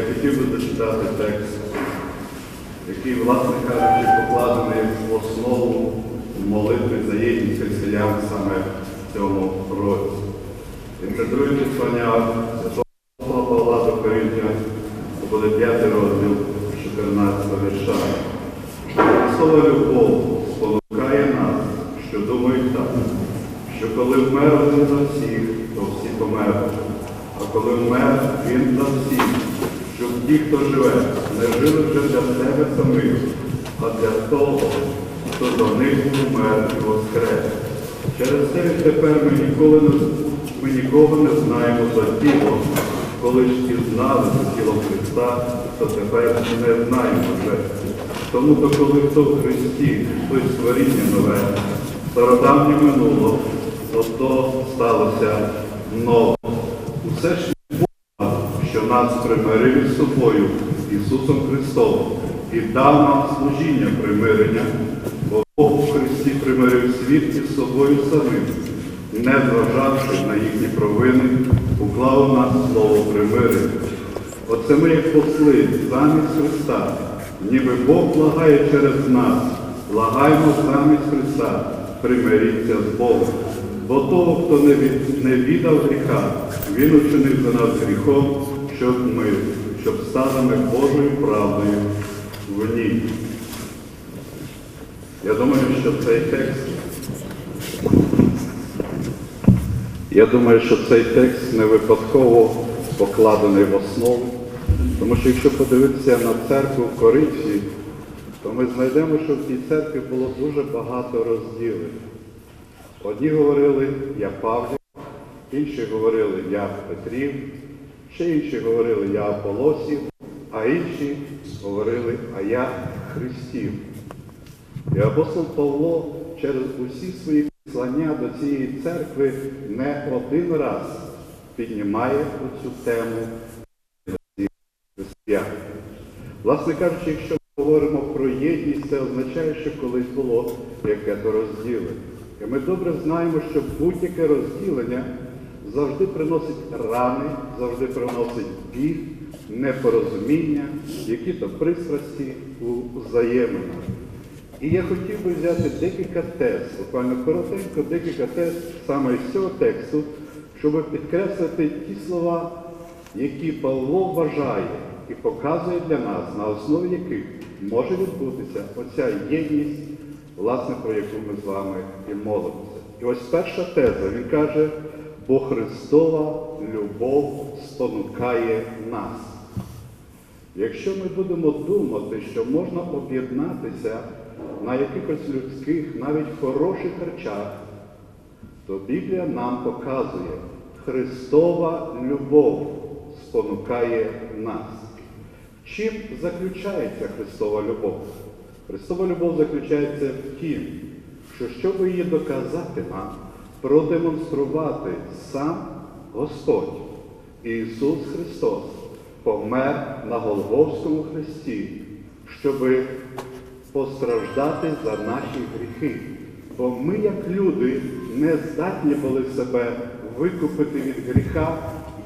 Я хотів би зачитати текст, який, власне кажучи, покладений в основу молитви за єдність християн саме в цьому році. І це друге послання Святого Павла до Коринтян, це буде 5 розділ 14 вірша. Слово любов спонукає нас, що думають так, що коли вмер один за всіх, то всі померли. А коли вмер він за всіх, щоб ті, хто живе, не жили вже для себе самих, а для того, хто за них умер і воскрес. Через це тепер ми ніколи не, ми нікого не знаємо за тіло. Коли ж пізнали за тілом Христа, то тепер не знаємо вже. Тому то коли хто в Христі, той створіння нове, стародавнє минуло, то сталося нове. Усе ж нас примирив із собою Ісусом Христом і дав нам служіння примирення, бо Бог в Христі примирив світ із собою самим, не зважавши на їхні провини, уклав нас слово примирення. Оце ми, як посли, замість Христа, ніби Бог благає через нас, благаємо замість Христа, примиріться з Богом. Бо того, хто не віддав гріха, він учинив за нас гріхом, щоб ми, щоб стали ми Божою правдою в ній. Я думаю, що цей текст. Я думаю, що цей текст не випадково покладений в основу, тому що якщо подивитися на церкву в Коринфі, то ми знайдемо, що в тій церкві було дуже багато розділів. Одні говорили я Павлів, інші говорили я Петрів, ще інші говорили я Аполосів, а інші говорили, а я Христів. І апостол Павло через усі свої послання до цієї церкви не один раз піднімає цю тему християн. Власне кажучи, якщо ми говоримо про єдність, це означає, що колись було яке-то розділення. І ми добре знаємо, що будь-яке розділення завжди приносить рани, завжди приносить біль, непорозуміння, які-то пристрасті у взаєминах. І я хотів би взяти декілька тез, буквально коротенько, декілька тез саме з цього тексту, щоб підкреслити ті слова, які Павло вважає і показує для нас, на основі яких може відбутися оця єдність, власне, про яку ми з вами і молимося. І ось перша теза, він каже, бо Христова любов спонукає нас. Якщо ми будемо думати, що можна об'єднатися на якихось людських, навіть хороших речах, то Біблія нам показує, Христова любов спонукає нас. Чим заключається Христова любов? Христова любов заключається в тім, що щоб її доказати нам, продемонструвати сам Господь Ісус Христос помер на Голгофському хресті, щоби постраждати за наші гріхи. Бо ми, як люди, не здатні були себе викупити від гріха,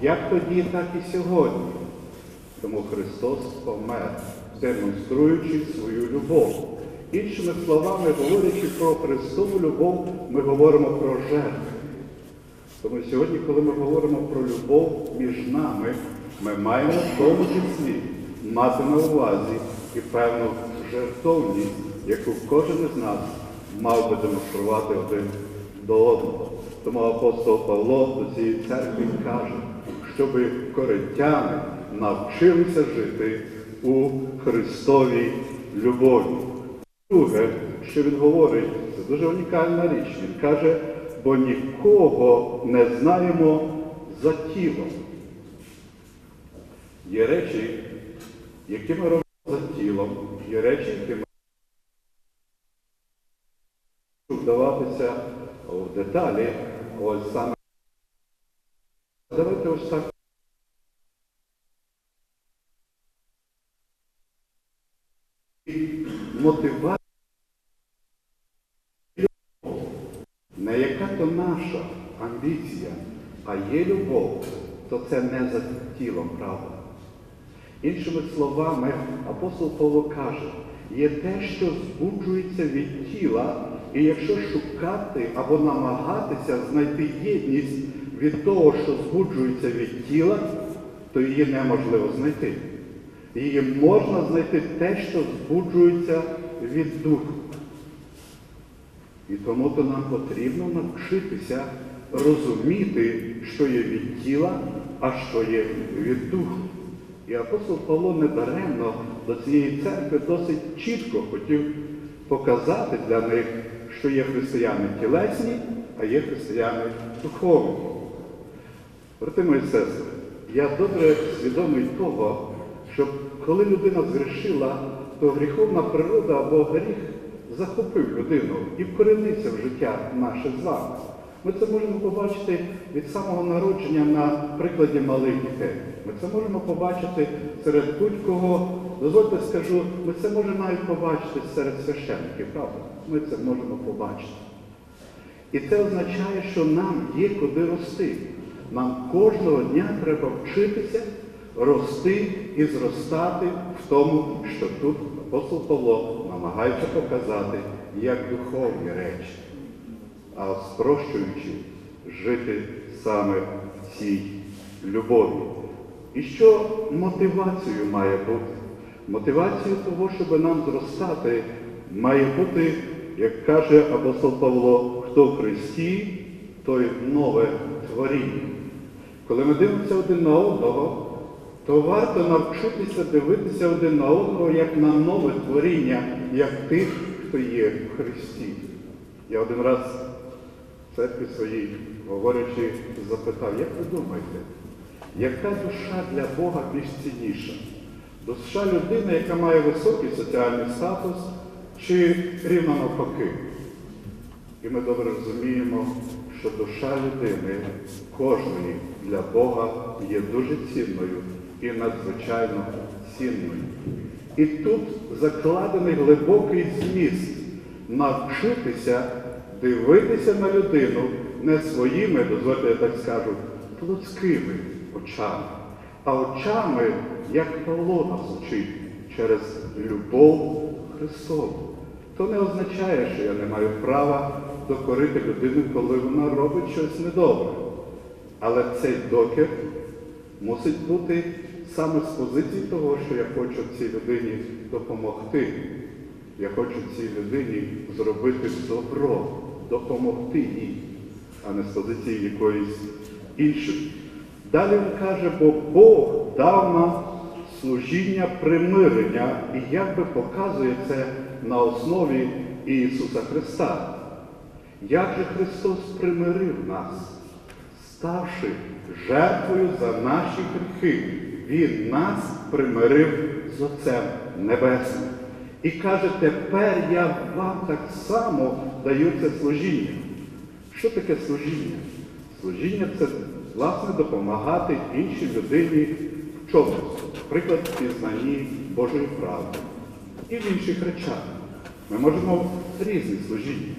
як тоді, так і сьогодні. Тому Христос помер, демонструючи свою любов. Іншими словами, говорячи про Христову любов, ми говоримо про жертву. Тому сьогодні, коли ми говоримо про любов між нами, ми маємо в тому числі мати на увазі і певну жертовність, яку кожен із нас мав би демонструвати один до одного. Тому апостол Павло до цієї церкви каже, щоб коринтяни навчилися жити у Христовій любові. Друге, що він говорить, це дуже унікальна річ. Він каже, бо нікого не знаємо за тілом. Є речі, які ми робимо за тілом, є речі, які ми вдаватися в деталі. Ось саме. Давайте ось так. Мотивація. Не яка то наша амбіція, а є любов, то це не за тілом, правда. Іншими словами, апостол Павло каже, є те, що збуджується від тіла, і якщо шукати або намагатися знайти єдність від того, що збуджується від тіла, то її неможливо знайти. Її можна знайти те, що збуджується від духу. І тому то нам потрібно навчитися розуміти, що є від тіла, а що є від духу. І апостол Павло недаремно до цієї церкви досить чітко хотів показати для них, що є християни тілесні, а є християни духовні. Брати мої сестри, я добре свідомий того, що коли людина згрішила, то гріховна природа або гріх захопив людину і вкоренився в життя наше з вами. Ми це можемо побачити від самого народження на прикладі малих дітей. Ми це можемо побачити серед будь-кого. Дозвольте скажу, ми це можемо навіть побачити серед священників, правда? Ми це можемо побачити. І це означає, що нам є куди рости. Нам кожного дня треба вчитися рости і зростати в тому, що тут апостол Павло намагається показати як духовні речі, а спрощуючи жити саме в цій любові. І що мотивацією має бути? Мотивацією того, щоб нам зростати, має бути, як каже апостол Павло, хто в Христі, той нове творіння. Коли ми дивимося один на одного, то варто навчитися дивитися один на одного як на нове творіння, як тих, хто є в Христі. Я один раз церкві своїй, говорячи, запитав, як ви думаєте, яка душа для Бога більш цінніша? Душа людини, яка має високий соціальний статус, чи рівно навпаки? І ми добре розуміємо, що душа людини кожної для Бога є дуже цінною і надзвичайно цінною. І тут закладений глибокий зміст навчитися дивитися на людину не своїми, дозвольте, я так скажу, плотськими очами, а очами, як Павло нас учить, через любов Христову. То не означає, що я не маю права докорити людину, коли вона робить щось недобре. Але цей докір мусить бути саме з позиції того, що я хочу цій людині допомогти. Я хочу цій людині зробити добро, допомогти їй, а не позиції якоїсь іншої. Далі він каже, бо Бог дав нам служіння примирення і як би показує це на основі Ісуса Христа. Як же Христос примирив нас, ставши жертвою за наші гріхи, Він нас примирив з Отцем Небесним. І каже, тепер я вам так само даю це служіння. Що таке служіння? Служіння це, власне, допомагати іншій людині в чомусь, наприклад, в пізнанні Божої правди і в інших речах. Ми можемо різні служіння.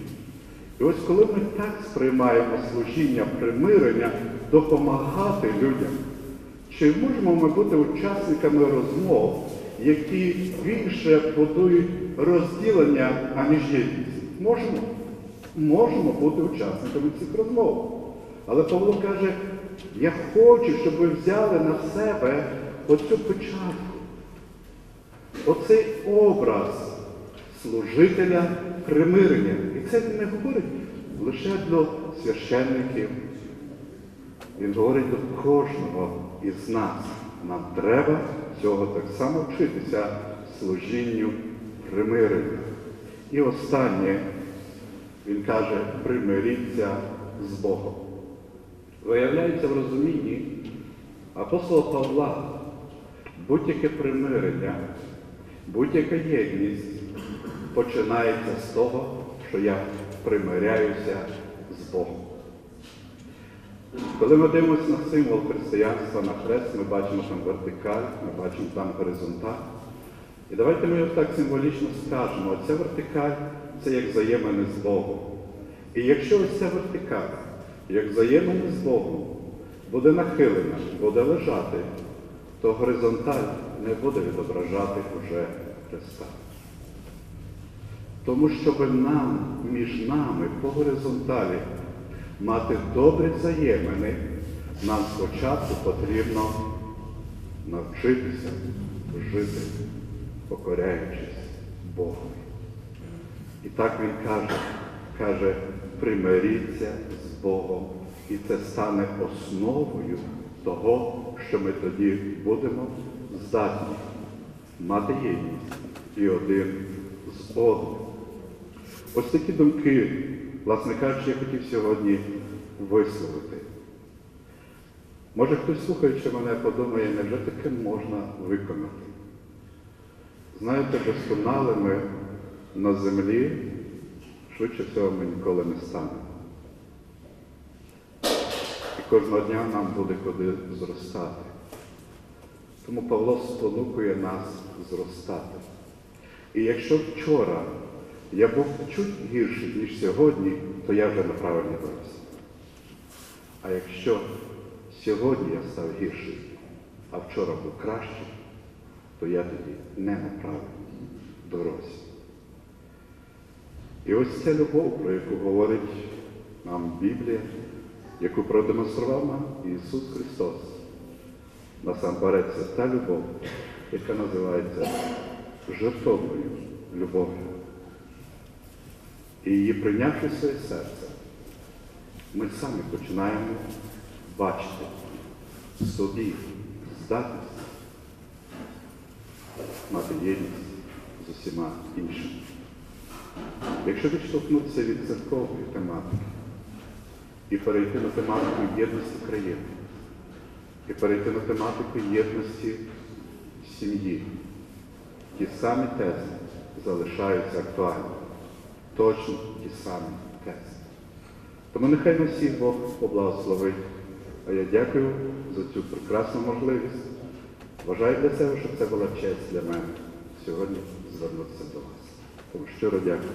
І ось коли ми так сприймаємо служіння примирення, допомагати людям, чи можемо ми бути учасниками розмов, які більше будують розділення, аніж єдність? Можемо. Можемо бути учасниками цих розмов. Але Павло каже, я хочу, щоб ви взяли на себе оцю печатку, оцей образ служителя примирення. І це він не говорить лише до священників. Він говорить до кожного із нас. Нам треба цього так само вчитися служінню примирення. І останнє, він каже, примиріться з Богом. Виявляється в розумінні апостола Павла, будь-яке примирення, будь-яка єдність починається з того, що я примиряюся з Богом. Коли ми дивимося на символ християнства, на хрест, ми бачимо там вертикаль, ми бачимо там горизонталь. І давайте ми так символічно скажемо, оця вертикаль це як взаємини з Богом. І якщо ось ця вертикаль, як взаємини з Богом, буде нахилена, буде лежати, то горизонталь не буде відображати уже Христа. Тому щоб нам, між нами по горизонталі мати добрі взаємини, нам спочатку потрібно навчитися жити, покоряючись Богу. І так він каже, каже, примиріться з Богом, і це стане основою того, що ми тоді будемо здатні мати єдність і один з одним. Ось такі думки, власне кажучи, я хотів сьогодні висловити. Може хтось, слухаючи мене, подумає, невже таке можна виконати? Знаєте, досконалими на землі швидше всього ми ніколи не станемо. І кожного дня нам буде куди зростати. Тому Павло спонукує нас зростати. І якщо вчора я був чуть гірший, ніж сьогодні, то я вже на правильній дорозі. А якщо сьогодні я став гірший, а вчора був кращий, то я тоді не на правильній дорозі. І ось ця любов, про яку говорить нам Біблія, яку продемонстрував нам Ісус Христос. Насамперед, це та любов, яка називається жертовною любов'ю. І її прийнявши своє серце, ми самі починаємо бачити собі здатність мати єдність з усіма іншими. Якщо відштовхнутися від церковної тематики і перейти на тематику єдності країни, і перейти на тематику єдності сім'ї, ті самі тези залишаються актуальними. Точно ті самі тези. Тому нехай нас всіх Бог поблагословить. А я дякую за цю прекрасну можливість. Вважаю для себе, що це була честь для мене сьогодні звернутися до вас. Щиро дякую.